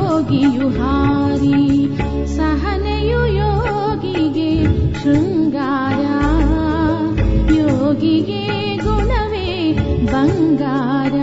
योगियु हारी सहनयु योगिगे शृङ्गार योगिगे गुणवे बङ्गार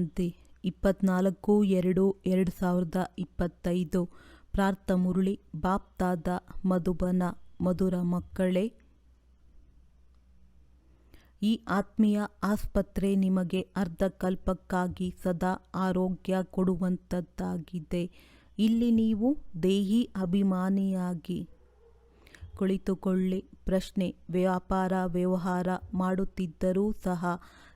ಅಂತೆ. ಇಪ್ಪತ್ನಾಲ್ಕು, ಎರಡು ಎರಡು ಸಾವಿರದ ಇಪ್ಪತ್ತೈದು. ಪ್ರಾರ್ಥ ಮುರುಳಿ, ಬಾಪ್ತಾದ ಮಧುಬನ, ಮಧುರ ಮಕ್ಕಳೇ. ಈ ಆತ್ಮೀಯ ಆಸ್ಪತ್ರೆ ನಿಮಗೆ ಅರ್ಧಕಲ್ಪಕ್ಕಾಗಿ ಸದಾ ಆರೋಗ್ಯ ಕೊಡುವಂಥದ್ದಾಗಿದೆ. ಇಲ್ಲಿ ನೀವು ದೇಹಿ ಅಭಿಮಾನಿಯಾಗಿ ಕುಳಿತುಕೊಳ್ಳಿ. ಪ್ರಶ್ನೆ, ವ್ಯಾಪಾರ, ವ್ಯವಹಾರ ಮಾಡುತ್ತಿದ್ದರೂ ಸಹ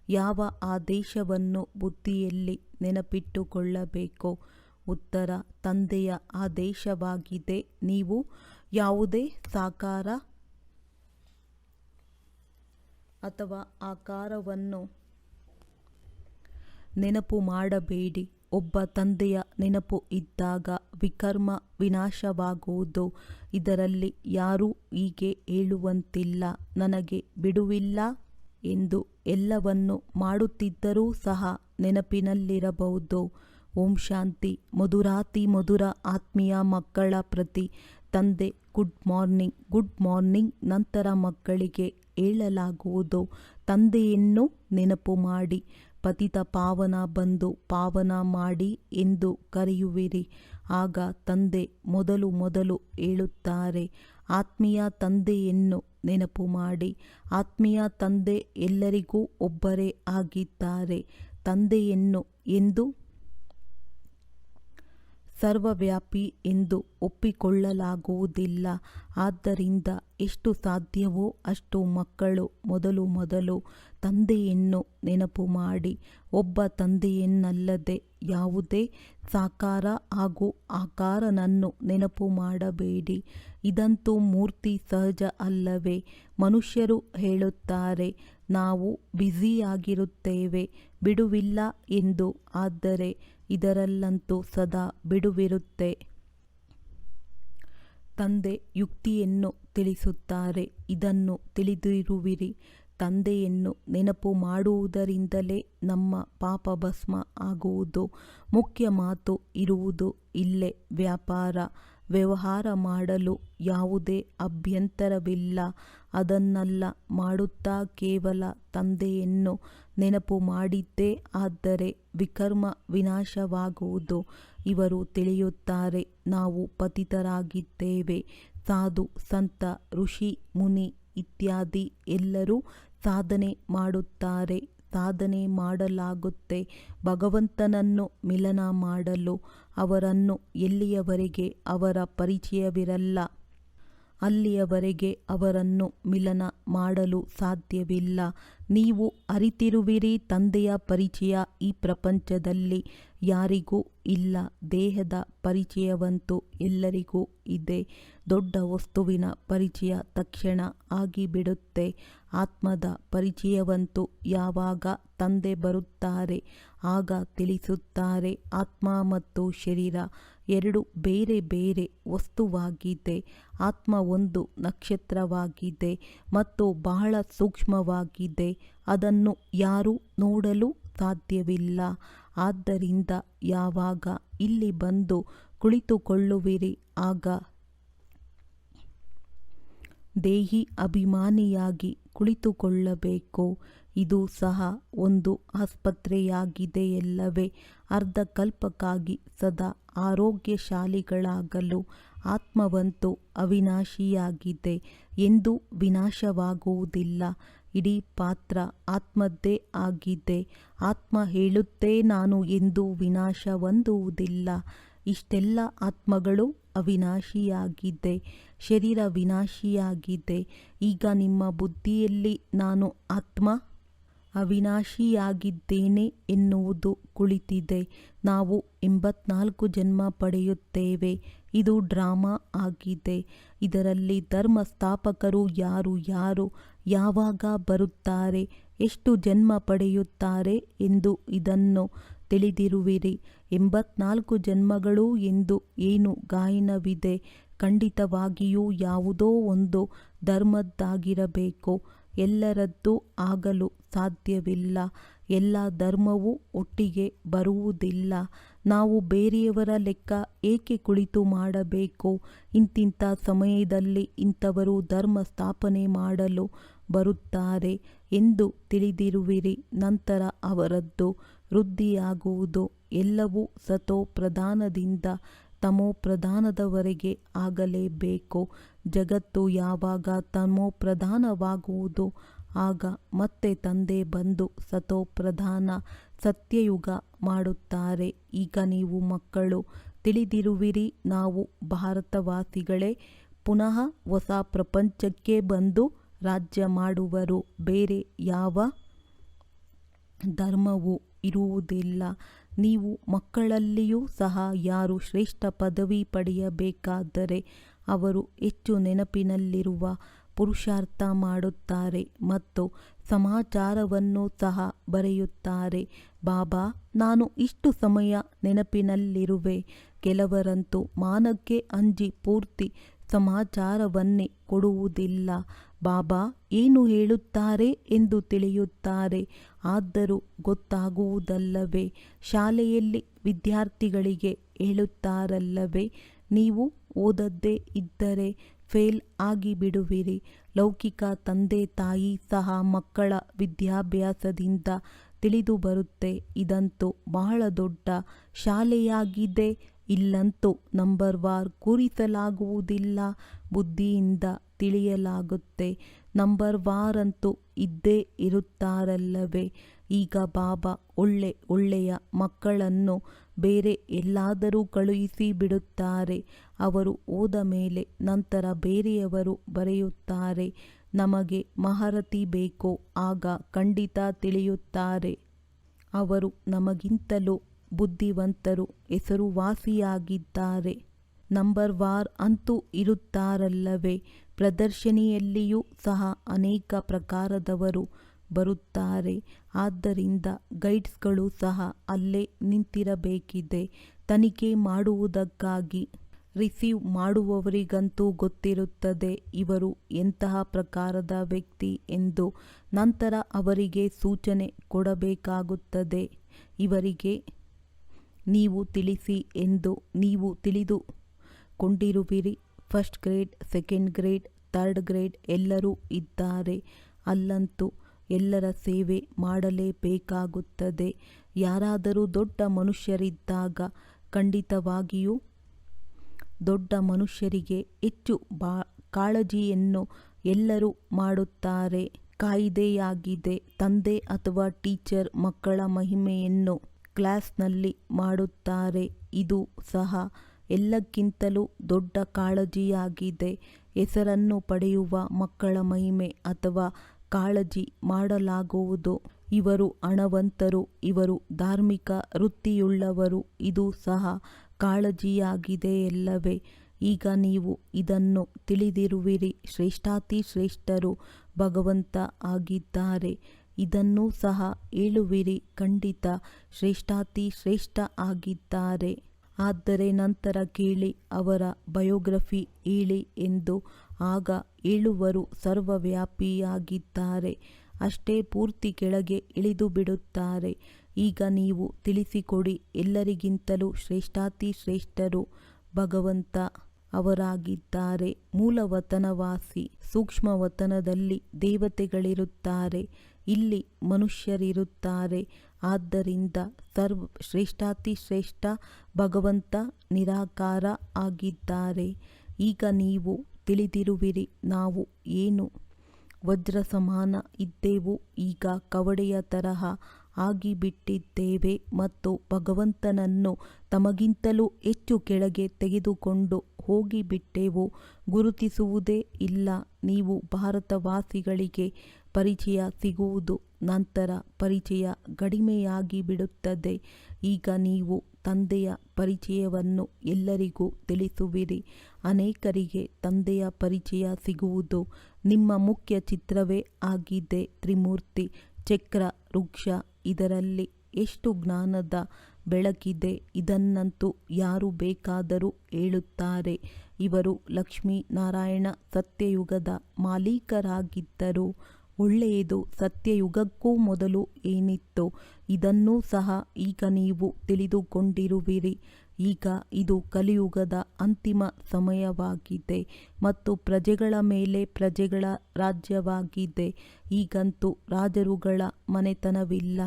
ಯಾವ ಆದೇಶವನ್ನು ಬುದ್ಧಿಯಲ್ಲಿ ನೆನಪಿಟ್ಟುಕೊಳ್ಳಬೇಕು? ಉತ್ತರ, ತಂದೆಯ ಆದೇಶವಾಗಿದೆ ನೀವು ಯಾವುದೇ ಸಾಕಾರ ಅಥವಾ ಆಕಾರವನ್ನು ನೆನಪು ಮಾಡಬೇಡಿ. ಒಬ್ಬ ತಂದೆಯ ನೆನಪು ಇದ್ದಾಗ ವಿಕರ್ಮ ವಿನಾಶವಾಗುವುದು. ಇದರಲ್ಲಿ ಯಾರೂ ಹೀಗೆ ಹೇಳುವಂತಿಲ್ಲ. ನನಗೆ ಬಿಡುವಿಲ್ಲ. ಎಂದು ಎಲ್ಲವನ್ನು ಮಾಡುತ್ತಿದ್ದರೂ ಸಹ ನೆನಪಿನಲ್ಲಿರಬಹುದು. ಓಂ ಶಾಂತಿ. ಮಧುರಾತಿ ಮಧುರ ಆತ್ಮೀಯ ಮಕ್ಕಳ ಪ್ರತಿ ತಂದೆ ಗುಡ್ ಮಾರ್ನಿಂಗ್. ಗುಡ್ ಮಾರ್ನಿಂಗ್ ನಂತರ ಮಕ್ಕಳಿಗೆ ಹೇಳಲಾಗುವುದು. ತಂದೆಯನ್ನು ನೆನಪು ಮಾಡಿ. ಪತಿತ ಪಾವನ ಬಂದು ಪಾವನ ಮಾಡಿ ಎಂದು ಕರೆಯುವಿರಿ. ಆಗ ತಂದೆ ಮೊದಲು ಮೊದಲು ಹೇಳುತ್ತಾರೆ. ಆತ್ಮೀಯ ತಂದೆಯನ್ನು ನೆನಪು ಮಾಡಿ. ಆತ್ಮೀಯ ತಂದೆ ಎಲ್ಲರಿಗೂ ಒಬ್ಬರೇ ಆಗಿದ್ದಾರೆ. ತಂದೆಯನ್ನು ಎಂದು ಸರ್ವವ್ಯಾಪಿ ಎಂದು ಒಪ್ಪಿಕೊಳ್ಳಲಾಗುವುದಿಲ್ಲ. ಆದ್ದರಿಂದ ಎಷ್ಟು ಸಾಧ್ಯವೋ ಅಷ್ಟು ಮಕ್ಕಳು ಮೊದಲು ಮೊದಲು ತಂದೆಯನ್ನು ನೆನಪು ಮಾಡಿ, ಒಬ್ಬ ತಂದೆಯನ್ನಲ್ಲದೆ ಯಾವುದೇ ಸಾಕಾರ ಹಾಗೂ ಆಕಾರನನ್ನು ನೆನಪು ಮಾಡಬೇಡಿ. ಇದಂತೂ ಮೂರ್ತಿ ಸಹಜ ಅಲ್ಲವೇ? ಮನುಷ್ಯರು ಹೇಳುತ್ತಾರೆ, ನಾವು ಬ್ಯುಸಿಯಾಗಿರುತ್ತೇವೆ, ಬಿಡುವಿಲ್ಲ ಎಂದು. ಆದರೆ ಇದರಲ್ಲಂತೂ ಸದಾ ಬಿಡುವಿರುತ್ತೆ. ತಂದೆ ಯುಕ್ತಿಯನ್ನು ತಿಳಿಸುತ್ತಾರೆ. ಇದನ್ನು ತಿಳಿದಿರುವಿರಿ. ತಂದೆಯನ್ನು ನೆನಪು ಮಾಡುವುದರಿಂದಲೇ ನಮ್ಮ ಪಾಪ ಭಸ್ಮ ಆಗುವುದು. ಮುಖ್ಯ ಮಾತು ಇರುವುದು ಇಲ್ಲೇ ವ್ಯಾಪಾರ, ವ್ಯವಹಾರ ಮಾಡಲು ಯಾವುದೇ ಅಭ್ಯಂತರವಿಲ್ಲ. ಅದನ್ನೆಲ್ಲ ಮಾಡುತ್ತಾ ಕೇವಲ ತಂದೆಯನ್ನು ನೆನಪು ಮಾಡಿದ್ದೇ ಆದರೆ ವಿಕರ್ಮ ವಿನಾಶವಾಗುವುದು. ಇವರು ತಿಳಿಯುತ್ತಾರೆ, ನಾವು ಪತಿತರಾಗಿದ್ದೇವೆ. ಸಾಧು, ಸಂತ, ಋಷಿ, ಮುನಿ ಇತ್ಯಾದಿ ಎಲ್ಲರೂ ಸಾಧನೆ ಮಾಡುತ್ತಾರೆ. ಸಾಧನೆ ಮಾಡಲಾಗುತ್ತೆ. ಭಗವಂತನನ್ನು ಮಿಲನ ಮಾಡಲು, ಅವರನ್ನು ಎಲ್ಲಿಯವರೆಗೆ ಅವರ ಪರಿಚಯವಿರಲ್ಲ, ಅಲ್ಲಿಯವರೆಗೆ ಅವರನ್ನು ಮಿಲನ ಮಾಡಲು ಸಾಧ್ಯವಿಲ್ಲ. ನೀವು ಅರಿತಿರುವಿರಿ ತಂದೆಯ ಪರಿಚಯ ಈ ಪ್ರಪಂಚದಲ್ಲಿ ಯಾರಿಗೂ ಇಲ್ಲ, ದೇಹದ ಪರಿಚಯವಂತೂ ಎಲ್ಲರಿಗೂ ಇದೆ. ದೊಡ್ಡ ವಸ್ತುವಿನ ಪರಿಚಯ ತಕ್ಷಣ ಆಗಿಬಿಡುತ್ತೆ. ಆತ್ಮದ ಪರಿಚಯವಂತೂ ಯಾವಾಗ ತಂದೆ ಬರುತ್ತಾರೆ, ಆಗ ತಿಳಿಸುತ್ತಾರೆ. ಆತ್ಮ ಮತ್ತು ಶರೀರ ಎರಡು ಬೇರೆ ಬೇರೆ ವಸ್ತುವಾಗಿದೆ. ಆತ್ಮ ಒಂದು ನಕ್ಷತ್ರವಾಗಿದೆ ಮತ್ತು ಬಹಳ ಸೂಕ್ಷ್ಮವಾಗಿದೆ. ಅದನ್ನು ಯಾರೂ ನೋಡಲು ಸಾಧ್ಯವಿಲ್ಲ. ಆದ್ದರಿಂದ ಯಾವಾಗ ಇಲ್ಲಿ ಬಂದು ಕುಳಿತುಕೊಳ್ಳುವಿರಿ, ಆಗ ದೇಹಿ ಅಭಿಮಾನಿಯಾಗಿ ಕುಳಿತುಕೊಳ್ಳಬೇಕು? ಇದು ಸಹ ಒಂದು ಆಸ್ಪತ್ರೆಯಾಗಿದೆಯಲ್ಲವೇ? ಅರ್ಧಕಲ್ಪಕ್ಕಾಗಿ ಸದಾ ಆರೋಗ್ಯಶಾಲಿಗಳಾಗಲು ಆತ್ಮವಂತೂ ಅವಿನಾಶಿಯಾಗಿದೆ ಎಂದು ವಿನಾಶವಾಗುವುದಿಲ್ಲ. ಇಡೀ ಪಾತ್ರ ಆತ್ಮದ್ದೇ ಆಗಿದೆ. ಆತ್ಮ ಹೇಳುತ್ತೇ ನಾನು ಎಂದು ವಿನಾಶ ಹೊಂದುವುದಿಲ್ಲ. ಇಷ್ಟೆಲ್ಲ ಆತ್ಮಗಳು ಅವಿನಾಶಿಯಾಗಿದೆ. ಶರೀರ ವಿನಾಶಿಯಾಗಿದೆ ಈಗ ನಿಮ್ಮ ಬುದ್ಧಿಯಲ್ಲಿ ನಾನು ಆತ್ಮ ಅವಿನಾಶಿಯಾಗಿದ್ದೇನೆ ಎನ್ನುವುದು ಕುಳಿತಿದೆ. ನಾವು ಎಂಬತ್ನಾಲ್ಕು ಜನ್ಮ ಪಡೆಯುತ್ತೇವೆ. ಇದು ಡ್ರಾಮಾ ಆಗಿದೆ. ಇದರಲ್ಲಿ ಧರ್ಮ ಸ್ಥಾಪಕರು ಯಾರು ಯಾರು ಯಾವಾಗ ಬರುತ್ತಾರೆ, ಎಷ್ಟು ಜನ್ಮ ಪಡೆಯುತ್ತಾರೆ ಎಂದು ಇದನ್ನು ತಿಳಿದಿರುವಿರಿ. ಎಂಬತ್ನಾಲ್ಕು ಜನ್ಮಗಳು ಎಂದು ಏನು ಗಾಯನವಿದೆ? ಖಂಡಿತವಾಗಿಯೂ ಯಾವುದೋ ಒಂದು ಧರ್ಮದ್ದಾಗಿರಬೇಕು. ಎಲ್ಲರದ್ದು ಆಗಲು ಸಾಧ್ಯವಿಲ್ಲ. ಎಲ್ಲ ಧರ್ಮವೂ ಒಟ್ಟಿಗೆ ಬರುವುದಿಲ್ಲ. ನಾವು ಬೇರೆಯವರ ಲೆಕ್ಕ ಏಕೆ ಕುಳಿತು ಮಾಡಬೇಕು? ಇಂತಿಂಥ ಸಮಯದಲ್ಲಿ ಇಂಥವರು ಧರ್ಮ ಸ್ಥಾಪನೆ ಮಾಡಲು ಬರುತ್ತಾರೆ ಎಂದು ತಿಳಿದಿರುವಿರಿ. ನಂತರ ಅವರದ್ದು ವೃದ್ಧಿಯಾಗುವುದು. ಎಲ್ಲವೂ ಸತೋ ಪ್ರಧಾನದಿಂದ ತಮೋ ಪ್ರಧಾನದವರೆಗೆ ಆಗಲೇಬೇಕು? ಜಗತ್ತು ಯಾವಾಗ ತಮೋ ಪ್ರಧಾನವಾಗುವುದು? ಆಗ ಮತ್ತೆ ತಂದೆ ಬಂದು ಸತೋ ಪ್ರಧಾನ ಸತ್ಯಯುಗ ಮಾಡುತ್ತಾರೆ. ಈಗ ನೀವು ಮಕ್ಕಳು, ತಿಳಿದಿರುವಿರಿ, ನಾವು ಭಾರತವಾಸಿಗಳೇ. ಪುನಃ ಹೊಸ ಪ್ರಪಂಚಕ್ಕೆ ಬಂದು ರಾಜ್ಯ ಮಾಡುವರು. ಬೇರೆ ಯಾವ ಧರ್ಮವು ಇರುವುದಿಲ್ಲ. ನೀವು ಮಕ್ಕಳಲ್ಲಿಯೂ ಸಹ ಯಾರು ಶ್ರೇಷ್ಠ ಪದವಿ ಪಡೆಯಬೇಕಾದರೆ ಅವರು ಹೆಚ್ಚು ನೆನಪಿನಲ್ಲಿರುವ ಪುರುಷಾರ್ಥ ಮಾಡುತ್ತಾರೆ ಮತ್ತು ಸಮಾಚಾರವನ್ನು ಸಹ ಬರೆಯುತ್ತಾರೆ. ಬಾಬಾ, ನಾನು ಇಷ್ಟು ಸಮಯ ನೆನಪಿನಲ್ಲಿರುವೆ. ಕೆಲವರಂತೂ ಮಾನಕ್ಕೆ ಅಂಜಿ ಪೂರ್ತಿ ಸಮಾಚಾರವನ್ನೇ ಕೊಡುವುದಿಲ್ಲ. ಬಾಬಾ ಏನು ಹೇಳುತ್ತಾರೆ ಎಂದು ತಿಳಿಯುತ್ತಾರೆ. ಆದರೂ ಗೊತ್ತಾಗುವುದಲ್ಲವೇ? ಶಾಲೆಯಲ್ಲಿ ವಿದ್ಯಾರ್ಥಿಗಳಿಗೆ ಹೇಳುತ್ತಾರಲ್ಲವೇ? ನೀವು ಓದದ್ದೇ ಇದ್ದರೆ ಫೇಲ್ ಆಗಿಬಿಡುವಿರಿ. ಲೌಕಿಕ ತಂದೆ ತಾಯಿ ಸಹ ಮಕ್ಕಳ ವಿದ್ಯಾಭ್ಯಾಸದಿಂದ ತಿಳಿದು ಬರುತ್ತೆ. ಇದಂತೂ ಬಹಳ ದೊಡ್ಡ ಶಾಲೆಯಾಗಿದೆ. ಇಲ್ಲಂತೂ ನಂಬರ್ ವಾರ್ ಕೂರಿಸಲಾಗುವುದಿಲ್ಲ. ಬುದ್ಧಿಯಿಂದ ತಿಳಿಯಲಾಗುತ್ತೆ. ನಂಬರ್ ಅಂತೂ ಇದ್ದೇ ಇರುತ್ತಾರಲ್ಲವೇ? ಈಗ ಬಾಬಾ ಒಳ್ಳೆ ಒಳ್ಳೆಯ ಮಕ್ಕಳನ್ನು ಬೇರೆ ಎಲ್ಲಾದರೂ ಕಳುಹಿಸಿ ಬಿಡುತ್ತಾರೆ. ಅವರು ಹೋದ ಮೇಲೆ ನಂತರ ಬೇರೆಯವರು ಬರೆಯುತ್ತಾರೆ. ನಮಗೆ ಮಹಾರತಿ ಬೇಕೋ? ಆಗ ಖಂಡಿತ ತಿಳಿಯುತ್ತಾರೆ. ಅವರು ನಮಗಿಂತಲೂ ಬುದ್ಧಿವಂತರು, ಹೆಸರುವಾಸಿಯಾಗಿದ್ದಾರೆ. ನಂಬರ್ ವಾರ್ ಅಂತೂ ಇರುತ್ತಾರಲ್ಲವೇ? ಪ್ರದರ್ಶನಿಯಲ್ಲಿಯೂ ಸಹ ಅನೇಕ ಪ್ರಕಾರದವರು ಬರುತ್ತಾರೆ. ಆದ್ದರಿಂದ ಗೈಡ್ಸ್ಗಳು ಸಹ ಅಲ್ಲೇ ನಿಂತಿರಬೇಕಿದೆ. ತನಿಖೆ ಮಾಡುವುದಕ್ಕಾಗಿ ರಿಸೀವ್ ಮಾಡುವವರಿಗಂತೂ ಗೊತ್ತಿರುತ್ತದೆ, ಇವರು ಎಂತಹ ಪ್ರಕಾರದ ವ್ಯಕ್ತಿ ಎಂದು. ನಂತರ ಅವರಿಗೆ ಸೂಚನೆ ಕೊಡಬೇಕಾಗುತ್ತದೆ. ಇವರಿಗೆ ನೀವು ತಿಳಿಸಿ ಎಂದು ನೀವು ತಿಳಿದುಕೊಂಡಿರುವಿರಿ. First grade second grade third grade ಎಲ್ಲರೂ ಇದ್ದಾರೆ. ಅಲ್ಲಂತೂ ಎಲ್ಲರ ಸೇವೆ ಮಾಡಲೇಬೇಕಾಗುತ್ತದೆ. ಯಾರಾದರೂ ದೊಡ್ಡ ಮನುಷ್ಯರಿದ್ದಾಗ ಖಂಡಿತವಾಗಿಯೂ ದೊಡ್ಡ ಮನುಷ್ಯರಿಗೆ ಹೆಚ್ಚು ಬಾ, ಕಾಳಜಿಯನ್ನು ಎಲ್ಲರೂ ಮಾಡುತ್ತಾರೆ. ಕಾಯಿದೆಯಾಗಿದೆ. ತಂದೆ ಅಥವಾ ಟೀಚರ್ ಮಕ್ಕಳ ಮಹಿಮೆಯನ್ನು ಕ್ಲಾಸ್ನಲ್ಲಿ ಮಾಡುತ್ತಾರೆ. ಇದು ಸಹ ಎಲ್ಲಕ್ಕಿಂತಲೂ ದೊಡ್ಡ ಕಾಳಜಿಯಾಗಿದೆ. ಹೆಸರನ್ನು ಪಡೆಯುವ ಮಕ್ಕಳ ಮಹಿಮೆ ಅಥವಾ ಕಾಳಜಿ ಮಾಡಲಾಗುವುದು. ಇವರು ಹಣವಂತರು, ಇವರು ಧಾರ್ಮಿಕ ವೃತ್ತಿಯುಳ್ಳವರು, ಇದು ಸಹ ಕಾಳಜಿಯಾಗಿದೆಯಲ್ಲವೇ ಈಗ ನೀವು ಇದನ್ನು ತಿಳಿದಿರುವಿರಿ. ಶ್ರೇಷ್ಠಾತಿ ಶ್ರೇಷ್ಠರು ಭಗವಂತ ಆಗಿದ್ದಾರೆ. ಇದನ್ನೂ ಸಹ ಹೇಳುವಿರಿ. ಖಂಡಿತ ಶ್ರೇಷ್ಠಾತಿ ಶ್ರೇಷ್ಠ ಆಗಿದ್ದಾರೆ. ಆದರೆ ನಂತರ ಕೇಳಿ, ಅವರ ಬಯೋಗ್ರಫಿ ಹೇಳಿ ಎಂದು. ಆಗ ಹೇಳುವರು ಸರ್ವವ್ಯಾಪಿಯಾಗಿದ್ದಾರೆ. ಅಷ್ಟೇ ಪೂರ್ತಿ ಕೆಳಗೆ ಇಳಿದು ಬಿಡುತ್ತಾರೆ. ಈಗ ನೀವು ತಿಳಿಸಿಕೊಡಿ, ಎಲ್ಲರಿಗಿಂತಲೂ ಶ್ರೇಷ್ಠಾತಿ ಶ್ರೇಷ್ಠರು ಭಗವಂತ ಅವರಾಗಿದ್ದಾರೆ. ಮೂಲವತನವಾಸಿ ಸೂಕ್ಷ್ಮ ವತನದಲ್ಲಿ ದೇವತೆಗಳಿರುತ್ತಾರೆ. ಇಲ್ಲಿ ಮನುಷ್ಯರಿರುತ್ತಾರೆ. ಆದ್ದರಿಂದ ಸರ್ವ ಶ್ರೇಷ್ಠಾತಿ ಶ್ರೇಷ್ಠ ಭಗವಂತ ನಿರಾಕಾರ ಆಗಿದ್ದಾರೆ. ಈಗ ನೀವು ತಿಳಿದಿರುವಿರಿ, ನಾವು ಏನು ವಜ್ರ ಸಮಾನ ಇದ್ದೆವು, ಈಗ ಕವಡೆಯ ತರಹ ಆಗಿಬಿಟ್ಟಿದ್ದೇವೆ ಮತ್ತು ಭಗವಂತನನ್ನು ತಮಗಿಂತಲೂ ಹೆಚ್ಚು ಕೆಳಗೆ ತೆಗೆದುಕೊಂಡು ಹೋಗಿಬಿಟ್ಟೆವು, ಗುರುತಿಸುವುದೇ ಇಲ್ಲ. ನೀವು ಭಾರತವಾಸಿಗಳಿಗೆ ಪರಿಚಯ ಸಿಗುವುದು ನಂತರ ಪರಿಚಯ ಕಡಿಮೆಯಾಗಿ ಬಿಡುತ್ತದೆ. ಈಗ ನೀವು ತಂದೆಯ ಪರಿಚಯವನ್ನು ಎಲ್ಲರಿಗೂ ತಿಳಿಸುವಿರಿ. ಅನೇಕರಿಗೆ ತಂದೆಯ ಪರಿಚಯ ಸಿಗುವುದು ನಿಮ್ಮ ಮುಖ್ಯ ಚಿತ್ರವೇ ಆಗಿದೆ. ತ್ರಿಮೂರ್ತಿ, ಚಕ್ರ, ವೃಕ್ಷ ಇದರಲ್ಲಿ ಎಷ್ಟು ಜ್ಞಾನದ ಬೆಳಕಿದೆ ಇದನ್ನಂತೂ ಯಾರು ಬೇಕಾದರೂ ಹೇಳುತ್ತಾರೆ. ಇವರು ಲಕ್ಷ್ಮೀ ನಾರಾಯಣ ಸತ್ಯಯುಗದ ಮಾಲೀಕರಾಗಿದ್ದರು. ಒಳ್ಳೆಯದು. ಸತ್ಯಯುಗಕ್ಕೂ ಮೊದಲು ಏನಿತ್ತು ಇದನ್ನೂ ಸಹ ಈಗ ನೀವು ತಿಳಿದುಕೊಂಡಿರುವಿರಿ. ಈಗ ಇದು ಕಲಿಯುಗದ ಅಂತಿಮ ಸಮಯವಾಗಿದೆ ಮತ್ತು ಪ್ರಜೆಗಳ ಮೇಲೆ ಪ್ರಜೆಗಳ ರಾಜ್ಯವಾಗಿದೆ. ಈಗಂತೂ ರಾಜರುಗಳ ಮನೆತನವಿಲ್ಲ.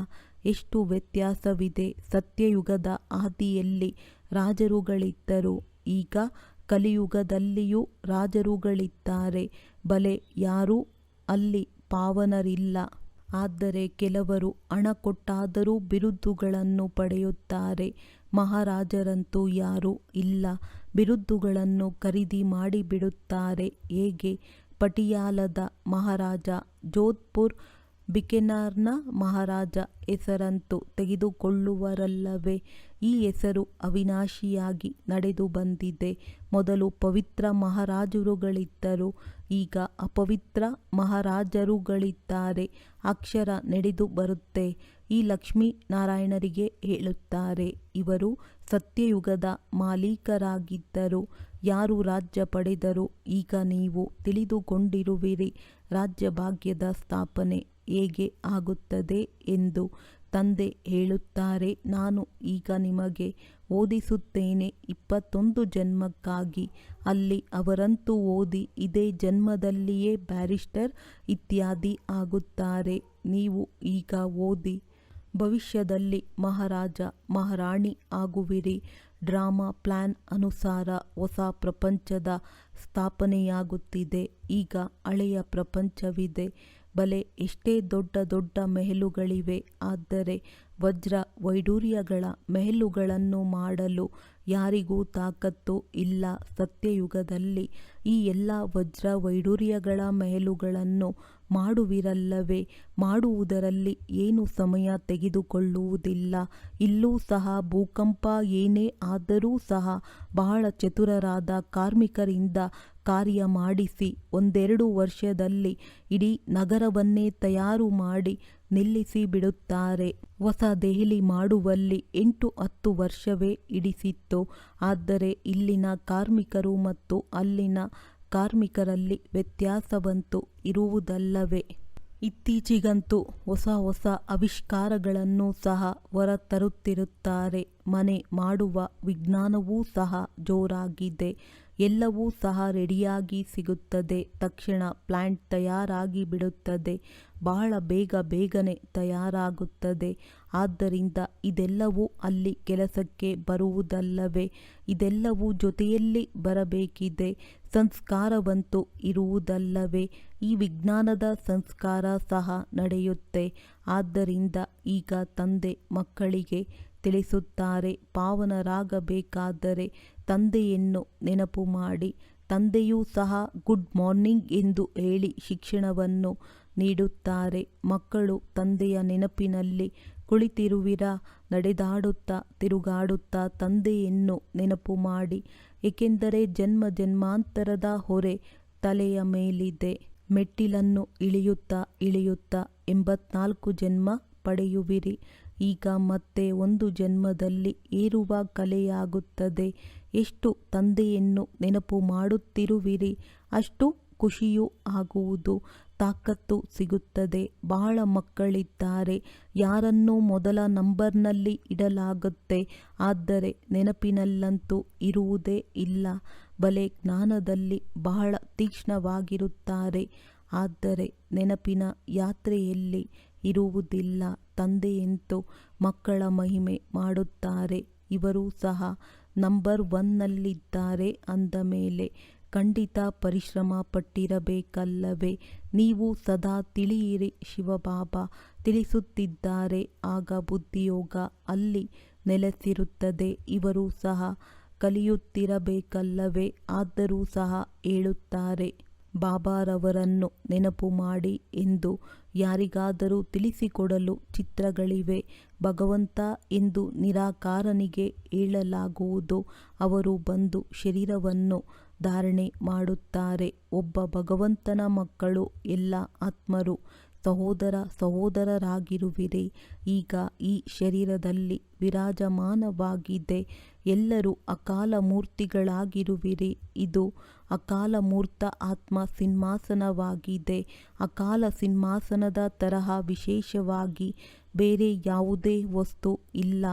ಎಷ್ಟು ವ್ಯತ್ಯಾಸವಿದೆ. ಸತ್ಯಯುಗದ ಆದಿಯಲ್ಲಿ ರಾಜರುಗಳಿದ್ದರು. ಈಗ ಕಲಿಯುಗದಲ್ಲಿಯೂ ರಾಜರುಗಳಿದ್ದಾರೆ. ಬಲೆ ಯಾರೂ ಅಲ್ಲಿ ಪಾವನರಿಲ್ಲ. ಆದರೆ ಕೆಲವರು ಹಣ ಕೊಟ್ಟಾದರೂ ಬಿರುದುಗಳನ್ನು ಪಡೆಯುತ್ತಾರೆ. ಮಹಾರಾಜರಂತೂ ಯಾರೂ ಇಲ್ಲ. ಬಿರುದುಗಳನ್ನು ಖರೀದಿ ಮಾಡಿಬಿಡುತ್ತಾರೆ. ಹೇಗೆ? ಪಟಿಯಾಲದ ಮಹಾರಾಜ ಜೋಧ್ಪುರ್ ಬಿಕೆನಾರ್ನ ಮಹಾರಾಜ ಹೆಸರಂತೂ ತೆಗೆದುಕೊಳ್ಳುವರಲ್ಲವೇ? ಈ ಹೆಸರು ಅವಿನಾಶಿಯಾಗಿ ನಡೆದು ಬಂದಿದೆ. ಮೊದಲು ಪವಿತ್ರ ಮಹಾರಾಜರುಗಳಿದ್ದರು, ಈಗ ಅಪವಿತ್ರ ಮಹಾರಾಜರುಗಳಿದ್ದಾರೆ. ಅಕ್ಷರ ನಡೆದು ಬರುತ್ತೆ. ಈ ಲಕ್ಷ್ಮೀ ನಾರಾಯಣರಿಗೆ ಹೇಳುತ್ತಾರೆ, ಇವರು ಸತ್ಯಯುಗದ ಮಾಲೀಕರಾಗಿದ್ದರು. ಯಾರು ರಾಜ್ಯ ಪಡೆದರು, ಈಗ ನೀವು ತಿಳಿದುಕೊಂಡಿರುವಿರಿ. ರಾಜ್ಯ ಭಾಗ್ಯದ ಸ್ಥಾಪನೆ ಹೇಗೆ ಆಗುತ್ತದೆ ಎಂದು ತಂದೆ ಹೇಳುತ್ತಾರೆ. ನಾನು ಈಗ ನಿಮಗೆ ಓದಿಸುತ್ತೇನೆ. ಇಪ್ಪತ್ತೊಂದು ಜನ್ಮಕ್ಕಾಗಿ ಅಲ್ಲಿ ಅವರಂತೂ ಓದಿ, ಇದೇ ಜನ್ಮದಲ್ಲಿಯೇ ಬ್ಯಾರಿಸ್ಟರ್ ಇತ್ಯಾದಿ ಆಗುತ್ತಾರೆ. ನೀವು ಈಗ ಓದಿ, ಭವಿಷ್ಯದಲ್ಲಿ ಮಹಾರಾಜ, ಮಹಾರಾಣಿ ಆಗುವಿರಿ. ಡ್ರಾಮಾ ಪ್ಲ್ಯಾನ್ ಅನುಸಾರ ಹೊಸ ಪ್ರಪಂಚದ ಸ್ಥಾಪನೆಯಾಗುತ್ತಿದೆ. ಈಗ ಹಳೆಯ ಪ್ರಪಂಚವಿದೆ. ಬಲೆ ಎಷ್ಟೇ ದೊಡ್ಡ ದೊಡ್ಡ ಮೆಹಲುಗಳಿವೆ, ಆದರೆ ವಜ್ರ ವೈಡೂರ್ಯಗಳ ಮೆಹಲುಗಳನ್ನು ಮಾಡಲು ಯಾರಿಗೂ ತಾಕತ್ತು ಇಲ್ಲ ಸತ್ಯಯುಗದಲ್ಲಿ. ಈ ಎಲ್ಲ ವಜ್ರ ವೈಡೂರ್ಯಗಳ ಮೆಹಲುಗಳನ್ನು ಮಾಡುವಿರಲ್ಲವೇ? ಮಾಡುವುದರಲ್ಲಿ ಏನು ಸಮಯ ತೆಗೆದುಕೊಳ್ಳುವುದಿಲ್ಲ? ಇಲ್ಲೂ ಸಹ ಭೂಕಂಪ ಏನೇ ಆದರೂ ಸಹ ಬಹಳ ಚತುರರಾದ ಕಾರ್ಮಿಕರಿಂದ ಕಾರ್ಯ ಮಾಡಿಸಿ, ಒಂದೆರಡು ವರ್ಷದಲ್ಲಿ ಇಡೀ ನಗರವನ್ನೇ ತಯಾರು ಮಾಡಿ ನಿಲ್ಲಿಸಿ ಬಿಡುತ್ತಾರೆ. ಹೊಸ ದೆಹಲಿ ಮಾಡುವಲ್ಲಿ ಎಂಟು ಹತ್ತು ವರ್ಷವೇ ಹಿಡಿಸಿತ್ತು ಆದರೆ ಇಲ್ಲಿನ ಕಾರ್ಮಿಕರು ಮತ್ತು ಅಲ್ಲಿನ ಕಾರ್ಮಿಕರಲ್ಲಿ ವ್ಯತ್ಯಾಸವಂತೂ ಇರುವುದಲ್ಲವೇ? ಇತ್ತೀಚಿಗಂತೂ ಹೊಸ ಹೊಸ ಆವಿಷ್ಕಾರಗಳನ್ನು ಸಹ ಹೊರತರುತ್ತಿರುತ್ತಾರೆ. ಮನೆ ಮಾಡುವ ವಿಜ್ಞಾನವೂ ಸಹ ಜೋರಾಗಿದೆ. ಎಲ್ಲವೂ ಸಹ ರೆಡಿಯಾಗಿ ಸಿಗುತ್ತದೆ. ತಕ್ಷಣ ಪ್ಲ್ಯಾಂಟ್ ತಯಾರಾಗಿ ಬಿಡುತ್ತದೆ. ಬಹಳ ಬೇಗ ಬೇಗನೆ ತಯಾರಾಗುತ್ತದೆ. ಆದ್ದರಿಂದ ಇದೆಲ್ಲವೂ ಅಲ್ಲಿ ಕೆಲಸಕ್ಕೆ ಬರುವುದಲ್ಲವೇ? ಇದೆಲ್ಲವೂ ಜೊತೆಯಲ್ಲಿ ಬರಬೇಕಿದೆ. ಸಂಸ್ಕಾರವಂತೂ ಇರುವುದಲ್ಲವೇ? ಈ ವಿಜ್ಞಾನದ ಸಂಸ್ಕಾರ ಸಹ ನಡೆಯುತ್ತೆ. ಆದ್ದರಿಂದ ಈಗ ತಂದೆ ಮಕ್ಕಳಿಗೆ ತಿಳಿಸುತ್ತಾರೆ, ಪಾವನರಾಗಬೇಕಾದರೆ ತಂದೆಯನ್ನು ನೆನಪು ಮಾಡಿ. ತಂದೆಯೂ ಸಹ ಗುಡ್ ಮಾರ್ನಿಂಗ್ ಎಂದು ಹೇಳಿ ಶಿಕ್ಷಣವನ್ನು ನೀಡುತ್ತಾರೆ. ಮಕ್ಕಳು ತಂದೆಯ ನೆನಪಿನಲ್ಲಿ ಕುಳಿತಿರುವಿರ, ನಡೆದಾಡುತ್ತಾ ತಿರುಗಾಡುತ್ತಾ ತಂದೆಯನ್ನು ನೆನಪು ಮಾಡಿ. ಏಕೆಂದರೆ ಜನ್ಮ ಜನ್ಮಾಂತರದ ಹೊರೆ ತಲೆಯ ಮೇಲಿದೆ. ಮೆಟ್ಟಿಲನ್ನು ಇಳಿಯುತ್ತಾ ಇಳಿಯುತ್ತಾ ಎಂಬತ್ನಾಲ್ಕು ಜನ್ಮ ಪಡೆಯುವಿರಿ. ಈಗ ಮತ್ತೆ ಒಂದು ಜನ್ಮದಲ್ಲಿ ಏರುವ ಕಲೆಯಾಗುತ್ತದೆ. ಎಷ್ಟು ತಂದೆಯನ್ನು ನೆನಪು ಮಾಡುತ್ತಿರುವಿರಿ. ಅಷ್ಟು ಖುಷಿಯೂ ಆಗುವುದು, ತಾಕತ್ತು ಸಿಗುತ್ತದೆ. ಬಹಳ ಮಕ್ಕಳಿದ್ದಾರೆ. ಯಾರನ್ನು ಮೊದಲ ನಂಬರ್ನಲ್ಲಿ ಇಡಲಾಗುತ್ತೆ. ಆದರೆ ನೆನಪಿನಲ್ಲಂತೂ ಇರುವುದೇ ಇಲ್ಲ. ಬಲೆ ಜ್ಞಾನದಲ್ಲಿ ಬಹಳ ತೀಕ್ಷ್ಣವಾಗಿರುತ್ತಾರೆ. ಆದರೆ ನೆನಪಿನ ಯಾತ್ರೆಯಲ್ಲಿ ಇರುವುದಿಲ್ಲ. ತಂದೆಯಂತೂ ಮಕ್ಕಳ ಮಹಿಮೆ ಮಾಡುತ್ತಾರೆ. ಇವರೂ ಸಹ ನಂಬರ್ ಒನ್ನಲ್ಲಿದ್ದಾರೆ. ಅಂದ ಮೇಲೆ, ಖಂಡಿತ ಪರಿಶ್ರಮ ಪಟ್ಟಿರಬೇಕಲ್ಲವೇ? ನೀವು ಸದಾ ತಿಳಿಯಿರಿ ಶಿವಬಾಬಾ. ತಿಳಿಸುತ್ತಿದ್ದಾರೆ. ಆಗ ಬುದ್ಧಿಯೋಗ ಅಲ್ಲಿ ನೆಲೆಸಿರುತ್ತದೆ. ಇವರು ಸಹ ಕಲಿಯುತ್ತಿರಬೇಕಲ್ಲವೇ? ಆದರೂ ಸಹ ಹೇಳುತ್ತಾರೆ, ಬಾಬಾರವರನ್ನು ನೆನಪು ಮಾಡಿ ಎಂದು ಯಾರಿಗಾದರೂ ತಿಳಿಸಿಕೊಡಲು ಚಿತ್ರಗಳಿವೆ. ಭಗವಂತ ಎಂದು ನಿರಾಕಾರನಿಗೆ ಹೇಳಲಾಗುವುದು. ಅವರು ಬಂದು ಶರೀರವನ್ನು ಧಾರಣೆ ಮಾಡುತ್ತಾರೆ. ಒಬ್ಬ ಭಗವಂತನ ಮಕ್ಕಳು, ಎಲ್ಲ ಆತ್ಮರು ಸಹೋದರ ಸಹೋದರರಾಗಿರುವಿರಿ. ಈಗ ಈ ಶರೀರದಲ್ಲಿ ವಿರಾಜಮಾನವಾಗಿದೆ. ಎಲ್ಲರೂ ಅಕಾಲ ಮೂರ್ತಿಗಳಾಗಿರುವಿರಿ ಇದು ಅಕಾಲ ಮೂರ್ತ ಆತ್ಮ ಸಿಂಹಾಸನವಾಗಿದೆ. ಅಕಾಲ ಸಿಂಹಾಸನದ ತರಹ ವಿಶೇಷವಾಗಿ ಬೇರೆ ಯಾವುದೇ ವಸ್ತು ಇಲ್ಲ.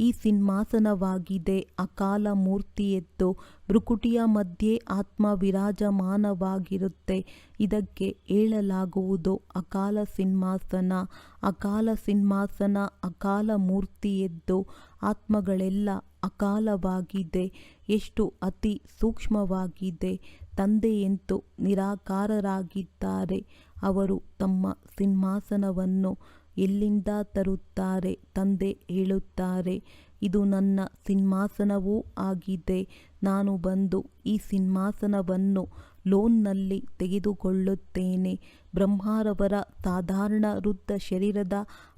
ಈ ಸಿಂಹಾಸನವಾಗಿದೆ. ಅಕಾಲ ಮೂರ್ತಿಯದ್ದು ಭ್ರುಕುಟಿಯ ಮಧ್ಯೆ ಆತ್ಮ ವಿರಾಜಮಾನವಾಗಿರುತ್ತೆ ಇದಕ್ಕೆ ಹೇಳಲಾಗುವುದು ಅಕಾಲ ಸಿಂಹಾಸನ. ಅಕಾಲ ಸಿಂಹಾಸನ ಅಕಾಲ ಮೂರ್ತಿಯದ್ದು ಆತ್ಮಗಳೆಲ್ಲ ಅಕಾಲವಾಗಿದೆ. ಎಷ್ಟು ಅತಿ ಸೂಕ್ಷ್ಮವಾಗಿದೆ. ತಂದೆಯಂತೂ ನಿರಾಕಾರರಾಗಿದ್ದಾರೆ. ಅವರು ತಮ್ಮ ಸಿಂಹಾಸನವನ್ನು ಎಲ್ಲಿಂದ ತರುತ್ತಾರೆ? ತಂದೆ ಹೇಳುತ್ತಾರೆ, ಇದು ನನ್ನ ಸಿಂಹಾಸನವೂ ಆಗಿದೆ. ನಾನು ಬಂದು ಈ ಸಿಂಹಾಸನವನ್ನು ಲೋನ್ನಲ್ಲಿ ತೆಗೆದುಕೊಳ್ಳುತ್ತೇನೆ. ಬ್ರಹ್ಮಾರವರ ಸಾಧಾರಣ ವೃದ್ಧ ಶರೀರದ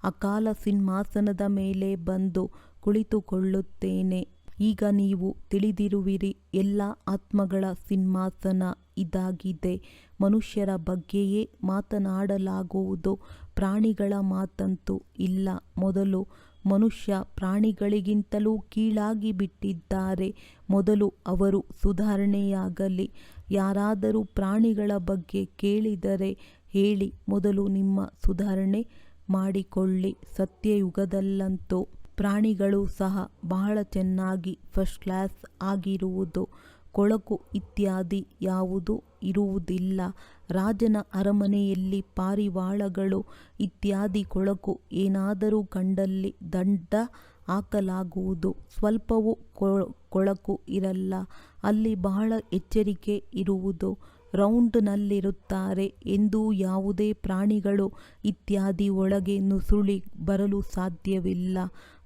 ಅಕಾಲ ಸಿಂಹಾಸನದ ಮೇಲೆ ಬಂದು ಕುಳಿತುಕೊಳ್ಳುತ್ತೇನೆ. ಈಗ ನೀವು ತಿಳಿದಿರುವಿರಿ, ಎಲ್ಲ ಆತ್ಮಗಳ ಸಿಂಹಾಸನ ಇದಾಗಿದೆ. ಮನುಷ್ಯರ ಬಗ್ಗೆಯೇ ಮಾತನಾಡಲಾಗುವುದು. ಪ್ರಾಣಿಗಳ ಮಾತಂತೂ ಇಲ್ಲ. ಮೊದಲು ಮನುಷ್ಯ ಪ್ರಾಣಿಗಳಿಗಿಂತಲೂ ಕೀಳಾಗಿ ಬಿಟ್ಟಿದ್ದಾರೆ. ಮೊದಲು ಅವರು ಸುಧಾರಣೆಯಾಗಲಿ, ಯಾರಾದರೂ ಪ್ರಾಣಿಗಳ ಬಗ್ಗೆ ಕೇಳಿದರೆ ಹೇಳಿ, ಮೊದಲು ನಿಮ್ಮ ಸುಧಾರಣೆ ಮಾಡಿಕೊಳ್ಳಿ. ಸತ್ಯಯುಗದಲ್ಲಂತೂ ಪ್ರಾಣಿಗಳು ಸಹ ಬಹಳ ಚೆನ್ನಾಗಿ ಫಸ್ಟ್ ಕ್ಲಾಸ್ ಆಗಿರುವುದು, ಕೊಳಕು ಇತ್ಯಾದಿ ಯಾವುದು ಇರುವುದಿಲ್ಲ. ರಾಜನ ಅರಮನೆಯಲ್ಲಿ ಪಾರಿವಾಳಗಳು ಇತ್ಯಾದಿ ಕೊಳಕು ಏನಾದರೂ ಕಂಡಲ್ಲಿ ದಂಡ ಹಾಕಲಾಗುವುದು. ಸ್ವಲ್ಪವೂ ಕೊಳಕು ಇರಲ್ಲ. ಅಲ್ಲಿ ಬಹಳ ಎಚ್ಚರಿಕೆ ಇರುವುದು. ರೌಂಡ್ನಲ್ಲಿರುತ್ತಾರೆ ಎಂದು ಯಾವುದೇ ಪ್ರಾಣಿಗಳು ಇತ್ಯಾದಿ ಒಳಗೆ ನುಸುಳಿ ಬರಲು ಸಾಧ್ಯವಿಲ್ಲ.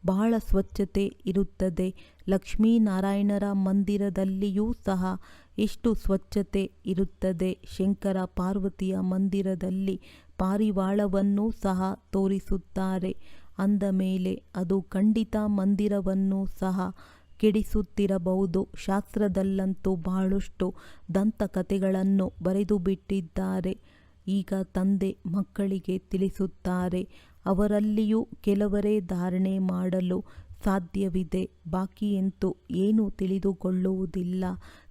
ಬಹಳ ಸ್ವಚ್ಛತೆ ಇರುತ್ತದೆ. ಲಕ್ಷ್ಮೀನಾರಾಯಣರ ಮಂದಿರದಲ್ಲಿಯೂ ಸಹ ಎಷ್ಟು ಸ್ವಚ್ಛತೆ ಇರುತ್ತದೆ ಶಂಕರ ಪಾರ್ವತಿಯ ಮಂದಿರದಲ್ಲಿ ಪಾರಿವಾಳವನ್ನೂ ಸಹ ತೋರಿಸುತ್ತಾರೆ. ಅಂದ ಮೇಲೆ ಅದು ಖಂಡಿತ ಮಂದಿರವನ್ನು ಸಹ ಕೆಡಿಸುತ್ತಿರಬಹುದು. ಶಾಸ್ತ್ರದಲ್ಲಂತೂ ಬಹಳಷ್ಟು ದಂತಕಥೆಗಳನ್ನು ಬರೆದು ಬಿಟ್ಟಿದ್ದಾರೆ. ಈಗ ತಂದೆ ಮಕ್ಕಳಿಗೆ ತಿಳಿಸುತ್ತಾರೆ, ಅವರಲ್ಲಿಯೂ ಕೆಲವರೇ ಧಾರಣೆ ಮಾಡಲು ಸಾಧ್ಯವಿದೆ. ಬಾಕಿಯಂತೂ ಏನೂ ತಿಳಿದುಕೊಳ್ಳುವುದಿಲ್ಲ.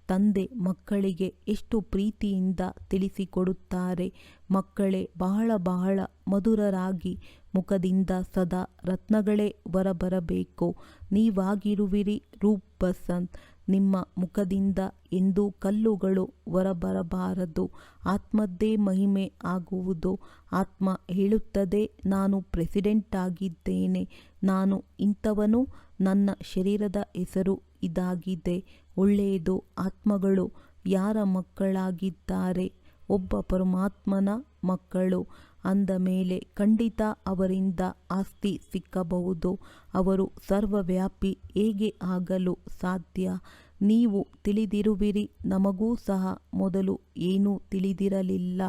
ತಂದೆ ಮಕ್ಕಳಿಗೆ ಎಷ್ಟು ಪ್ರೀತಿಯಿಂದ ತಿಳಿಸಿಕೊಡುತ್ತಾರೆ. ಮಕ್ಕಳೇ ಬಹಳ ಬಹಳ ಮಧುರರಾಗಿ ಮುಖದಿಂದ ಸದಾ ರತ್ನಗಳೇ ಹೊರಬರಬೇಕು. ನೀವಾಗಿರುವಿರಿ ರೂಪ್ ಬಸಂತ್ ನಿಮ್ಮ ಮುಖದಿಂದ ಎಂದೂ ಕಲ್ಲುಗಳು ಹೊರಬರಬಾರದು. ಆತ್ಮದ್ದೇ ಮಹಿಮೆ ಆಗುವುದು. ಆತ್ಮ ಹೇಳುತ್ತದೆ, ನಾನು ಪ್ರೆಸಿಡೆಂಟ್ ಆಗಿದ್ದೇನೆ. ನಾನು ಇಂಥವನು. ನನ್ನ ಶರೀರದ ಹೆಸರು ಇದಾಗಿದೆ. ಒಳ್ಳೆಯದು. ಆತ್ಮಗಳು ಯಾರ ಮಕ್ಕಳಾಗಿದ್ದಾರೆ? ಒಬ್ಬ ಪರಮಾತ್ಮನ ಮಕ್ಕಳು. ಅಂದ ಮೇಲೆ ಖಂಡಿತ ಅವರಿಂದ ಆಸ್ತಿ ಸಿಕ್ಕಬಹುದು. ಅವರು ಸರ್ವವ್ಯಾಪಿ ಹೇಗೆ ಆಗಲು ಸಾಧ್ಯ? ನೀವು ತಿಳಿದಿರುವಿರಿ, ನಮಗೂ ಸಹ ಮೊದಲು ಏನೂ ತಿಳಿದಿರಲಿಲ್ಲ.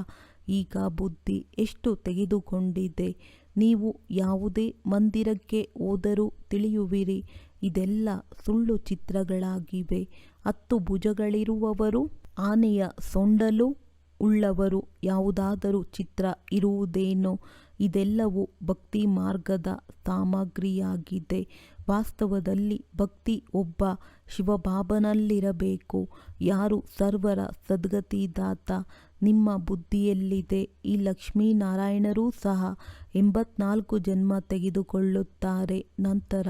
ಈಗ ಬುದ್ಧಿ ಎಷ್ಟು ತೆಗೆದುಕೊಂಡಿದೆ? ನೀವು ಯಾವುದೇ ಮಂದಿರಕ್ಕೆ ಹೋದರೂ ತಿಳಿಯುವಿರಿ. ಇದೆಲ್ಲ ಸುಳ್ಳು ಚಿತ್ರಗಳಾಗಿವೆ. ಹತ್ತು ಭುಜಗಳಿರುವವರು, ಆನೆಯ ಸೊಂಡಲು ಉಳ್ಳವರು ಯಾವುದಾದರೂ ಚಿತ್ರ ಇರುವುದೇನೋ, ಇದೆಲ್ಲವೂ ಭಕ್ತಿ ಮಾರ್ಗದ ಸಾಮಗ್ರಿಯಾಗಿದೆ. ವಾಸ್ತವದಲ್ಲಿ ಭಕ್ತಿ ಒಬ್ಬ ಶಿವಬಾಬನಲ್ಲಿರಬೇಕು. ಯಾರು ಸರ್ವರ ಸದ್ಗತಿದಾತ ನಿಮ್ಮ ಬುದ್ಧಿಯಲ್ಲಿದೆ. ಈ ಲಕ್ಷ್ಮೀನಾರಾಯಣರೂ ಸಹ ಎಂಬತ್ನಾಲ್ಕು ಜನ್ಮ ತೆಗೆದುಕೊಳ್ಳುತ್ತಾರೆ. ನಂತರ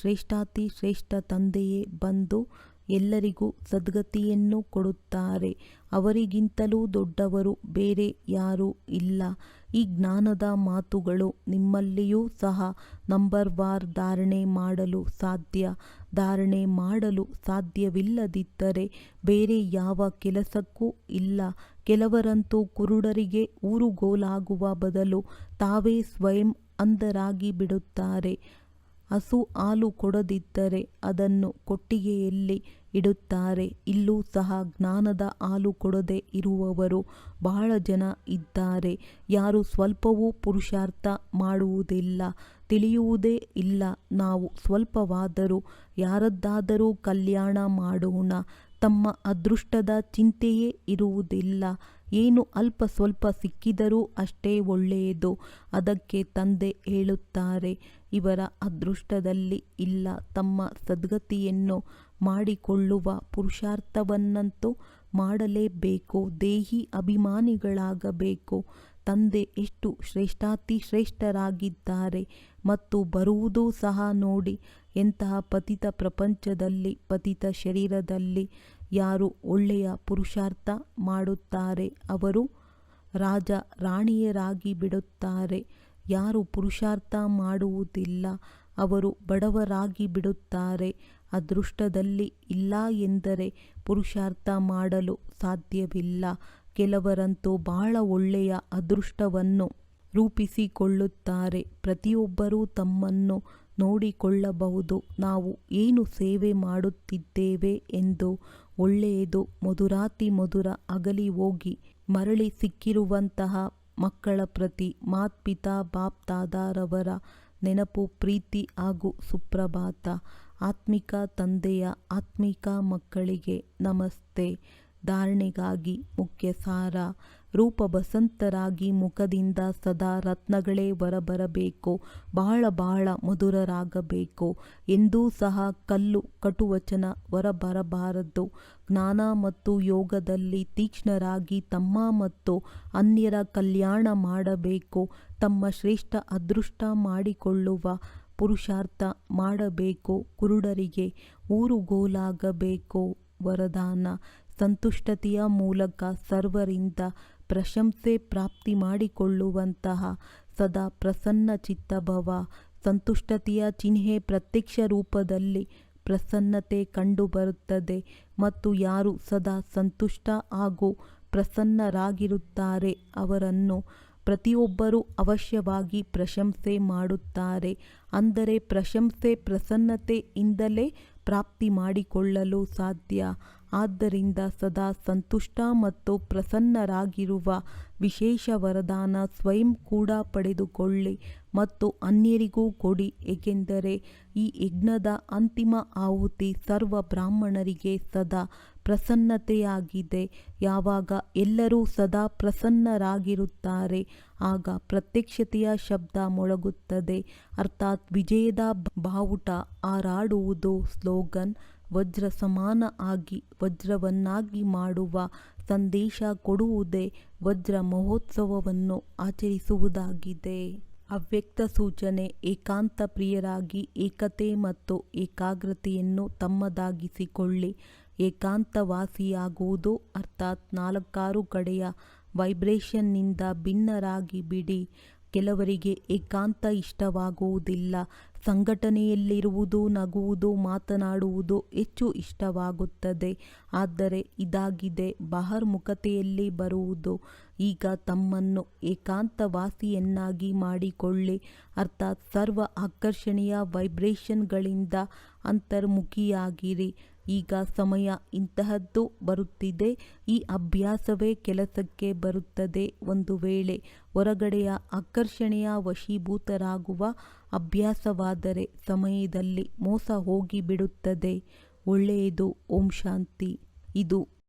ಶ್ರೇಷ್ಠಾತಿ ಶ್ರೇಷ್ಠ ತಂದೆಯೇ ಬಂದು ಎಲ್ಲರಿಗೂ ಸದ್ಗತಿಯನ್ನು ಕೊಡುತ್ತಾರೆ. ಅವರಿಗಿಂತಲೂ ದೊಡ್ಡವರು, ಬೇರೆ ಯಾರೂ ಇಲ್ಲ. ಈ ಜ್ಞಾನದ ಮಾತುಗಳು ನಿಮ್ಮಲ್ಲಿಯೂ ಸಹ ನಂಬರ್ ವಾರ್ ಧಾರಣೆ ಮಾಡಲು ಸಾಧ್ಯ. ಧಾರಣೆ ಮಾಡಲು ಸಾಧ್ಯವಿಲ್ಲದಿದ್ದರೆ ಬೇರೆ ಯಾವ ಕೆಲಸಕ್ಕೂ ಇಲ್ಲ. ಕೆಲವರಂತೂ ಕುರುಡರಿಗೆ ಊರುಗೋಲಾಗುವ ಬದಲು ತಾವೇ ಸ್ವಯಂ ಅಂಧರಾಗಿ ಬಿಡುತ್ತಾರೆ. ಹಸು ಹಾಲು ಕೊಡದಿದ್ದರೆ ಅದನ್ನು ಕೊಟ್ಟಿಗೆಯಲ್ಲಿ ಇಡುತ್ತಾರೆ. ಇಲ್ಲೂ ಸಹ ಜ್ಞಾನದ ಹಾಲು ಕೊಡದೆ ಇರುವವರು ಬಹಳ ಜನ ಇದ್ದಾರೆ. ಯಾರು ಸ್ವಲ್ಪವೂ ಪುರುಷಾರ್ಥ ಮಾಡುವುದಿಲ್ಲ, ತಿಳಿಯುವುದೇ ಇಲ್ಲ. ನಾವು ಸ್ವಲ್ಪವಾದರೂ ಯಾರದ್ದಾದರೂ ಕಲ್ಯಾಣ ಮಾಡೋಣ. ತಮ್ಮ ಅದೃಷ್ಟದ ಚಿಂತೆಯೇ ಇರುವುದಿಲ್ಲ. ಏನು ಅಲ್ಪ ಸ್ವಲ್ಪ ಸಿಕ್ಕಿದರೂ ಅಷ್ಟೇ ಒಳ್ಳೆಯದು, ಅದಕ್ಕೆ ತಂದೆ ಹೇಳುತ್ತಾರೆ. ಇವರ ಅದೃಷ್ಟದಲ್ಲಿ ಇಲ್ಲ. ತಮ್ಮ ಸದ್ಗತಿಯನ್ನು ಮಾಡಿಕೊಳ್ಳುವ ಪುರುಷಾರ್ಥವನ್ನಂತೂ ಮಾಡಲೇಬೇಕು. ದೇಹಿ ಅಭಿಮಾನಿಗಳಾಗಬೇಕು. ತಂದೆ ಎಷ್ಟು ಶ್ರೇಷ್ಠಾತಿ ಶ್ರೇಷ್ಠರಾಗಿದ್ದಾರೆ ಮತ್ತು ಬರುವುದೂ ಸಹ ನೋಡಿ ಎಂತಹ ಪತಿತ ಪ್ರಪಂಚದಲ್ಲಿ, ಪತಿತ ಶರೀರದಲ್ಲಿ ಯಾರು ಒಳ್ಳೆಯ ಪುರುಷಾರ್ಥ ಮಾಡುತ್ತಾರೆ. ಅವರು ರಾಜ ರಾಣಿಯರಾಗಿ ಬಿಡುತ್ತಾರೆ. ಯಾರು ಪುರುಷಾರ್ಥ ಮಾಡುವುದಿಲ್ಲ, ಅವರು ಬಡವರಾಗಿ ಬಿಡುತ್ತಾರೆ, ಅದೃಷ್ಟದಲ್ಲಿ ಇಲ್ಲ ಎಂದರೆ ಪುರುಷಾರ್ಥ ಮಾಡಲು ಸಾಧ್ಯವಿಲ್ಲ. ಕೆಲವರಂತೂ ಬಹಳ ಒಳ್ಳೆಯ ಅದೃಷ್ಟವನ್ನು ರೂಪಿಸಿಕೊಳ್ಳುತ್ತಾರೆ, ಪ್ರತಿಯೊಬ್ಬರೂ ತಮ್ಮನ್ನು ನೋಡಿಕೊಳ್ಳಬಹುದು. ನಾವು ಏನು ಸೇವೆ ಮಾಡುತ್ತಿದ್ದೇವೆ ಎಂದು ಒಳ್ಳೆಯದು, ಮಧುರಾತಿ ಮಧುರ ಅಗಲಿ ಹೋಗಿ ಮರಳಿ ಸಿಕ್ಕಿರುವಂತಹ ಮಕ್ಕಳ ಪ್ರತಿ ಮಾತ್ಪಿತಾ, ಬಾಪ್ ದಾದಾರವರ ನೆನಪು, ಪ್ರೀತಿ ಹಾಗೂ ಸುಪ್ರಭಾತ. ಆತ್ಮಿಕ ತಂದೆಯ ಆತ್ಮಿಕ ಮಕ್ಕಳಿಗೆ ನಮಸ್ತೆ. ಧಾರಣೆಗಾಗಿ ಮುಖ್ಯ ಸಾರ ರೂಪ ಬಸಂತರಾಗಿ ಮುಖದಿಂದ ಸದಾ ರತ್ನಗಳೇ ಹೊರಬರಬೇಕು, ಬಹಳ ಬಹಳ ಮಧುರರಾಗಬೇಕು ಎಂದೂ ಸಹ ಕಲ್ಲು ಕಟುವಚನ ಹೊರಬರಬಾರದು. ಜ್ಞಾನ ಮತ್ತು ಯೋಗದಲ್ಲಿ ತೀಕ್ಷ್ಣರಾಗಿ ತಮ್ಮ ಮತ್ತು ಅನ್ಯರ ಕಲ್ಯಾಣ ಮಾಡಬೇಕು, ತಮ್ಮ ಶ್ರೇಷ್ಠ ಅದೃಷ್ಟ ಮಾಡಿಕೊಳ್ಳುವ ಪುರುಷಾರ್ಥ ಮಾಡಬೇಕು, ಕುರುಡರಿಗೆ ಊರುಗೋಲಾಗಬೇಕು ವರದಾನ. ಸಂತುಷ್ಟತೆಯ ಮೂಲಕ ಸರ್ವರಿಂದ ಪ್ರಶಂಸೆ ಪ್ರಾಪ್ತಿ ಮಾಡಿಕೊಳ್ಳುವಂತಹ ಸದಾ ಪ್ರಸನ್ನ ಚಿತ್ತಭವ ಸಂತುಷ್ಟತೆಯ ಚಿಹ್ನೆ ಪ್ರತ್ಯಕ್ಷ ರೂಪದಲ್ಲಿ ಪ್ರಸನ್ನತೆ ಕಂಡುಬರುತ್ತದೆ ಮತ್ತು ಯಾರು ಸದಾ ಸಂತುಷ್ಟ ಹಾಗೂ ಪ್ರಸನ್ನರಾಗಿರುತ್ತಾರೆ ಅವರನ್ನು ಪ್ರತಿಯೊಬ್ಬರೂ ಅವಶ್ಯವಾಗಿ ಪ್ರಶಂಸೆ ಮಾಡುತ್ತಾರೆ. ಅಂದರೆ ಪ್ರಶಂಸೆ ಪ್ರಸನ್ನತೆಯಿಂದಲೇ ಪ್ರಾಪ್ತಿ ಮಾಡಿಕೊಳ್ಳಲು ಸಾಧ್ಯ. ಆದ್ದರಿಂದ ಸದಾ ಸಂತುಷ್ಟ ಮತ್ತು ಪ್ರಸನ್ನರಾಗಿರುವ ವಿಶೇಷ ವರದಾನ ಸ್ವಯಂ ಕೂಡ ಪಡೆದುಕೊಳ್ಳಿ ಮತ್ತು ಅನ್ಯರಿಗೂ ಕೊಡಿ, ಏಕೆಂದರೆ ಈ ಯಜ್ಞದ ಅಂತಿಮ ಆಹುತಿ ಸರ್ವ ಬ್ರಾಹ್ಮಣರಿಗೆ ಸದಾ ಪ್ರಸನ್ನತೆಯಾಗಿದೆ. ಯಾವಾಗ ಎಲ್ಲರೂ ಸದಾ ಪ್ರಸನ್ನರಾಗಿರುತ್ತಾರೆ, ಆಗ ಪ್ರತ್ಯಕ್ಷತೆಯ ಶಬ್ದ ಮೊಳಗುತ್ತದೆ. ಅರ್ಥಾತ್ ವಿಜಯದ ಬಾವುಟ ಹಾರಾಡುವುದು ಸ್ಲೋಗನ್. ವಜ್ರ ಸಮಾನ ಆಗಿ ವಜ್ರವನ್ನಾಗಿ ಮಾಡುವ ಸಂದೇಶ ಕೊಡುವುದೇ ವಜ್ರ ಮಹೋತ್ಸವವನ್ನು ಆಚರಿಸುವುದಾಗಿದೆ. ಅವ್ಯಕ್ತ ಸೂಚನೆ, ಏಕಾಂತ ಪ್ರಿಯರಾಗಿ ಏಕತೆ ಮತ್ತು ಏಕಾಗ್ರತೆಯನ್ನು ತಮ್ಮದಾಗಿಸಿಕೊಳ್ಳಿ. ಏಕಾಂತವಾಸಿಯಾಗುವುದು ಅರ್ಥಾತ್ ನಾಲ್ಕಾರು ಕಡೆಯ ವೈಬ್ರೇಷನ್ನಿಂದ ಭಿನ್ನರಾಗಿ ಬಿಡಿ. ಕೆಲವರಿಗೆ ಏಕಾಂತ ಇಷ್ಟವಾಗುವುದಿಲ್ಲ. ಸಂಘಟನೆಯಲ್ಲಿರುವುದು ನಗುವುದು, ಮಾತನಾಡುವುದು ಹೆಚ್ಚು ಇಷ್ಟವಾಗುತ್ತದೆ. ಆದರೆ ಇದಾಗಿದೆ ಬಹಿರ್ಮುಖತೆಯಲ್ಲಿ ಬರುವುದು. ಈಗ ತಮ್ಮನ್ನು ಏಕಾಂತವಾಸಿಯನ್ನಾಗಿ ಮಾಡಿಕೊಳ್ಳಿ. ಅರ್ಥಾತ್ ಸರ್ವ ಆಕರ್ಷಣೀಯ ವೈಬ್ರೇಷನ್ಗಳಿಂದ ಅಂತರ್ಮುಖಿಯಾಗಿರಿ. ಈಗ ಸಮಯ ಇಂತಹದ್ದು ಬರುತ್ತಿದೆ. ಈ ಅಭ್ಯಾಸವೇ ಕೆಲಸಕ್ಕೆ ಬರುತ್ತದೆ. ಒಂದು ವೇಳೆ ಹೊರಗಡೆಯ ಆಕರ್ಷಣೆಯ ವಶೀಭೂತರಾಗುವ ಅಭ್ಯಾಸವಾದರೆ ಸಮಯದಲ್ಲಿ ಮೋಸ ಹೋಗಿಬಿಡುತ್ತದೆ. ಒಳ್ಳೆಯದು. ಓಂ ಶಾಂತಿ. ಇದು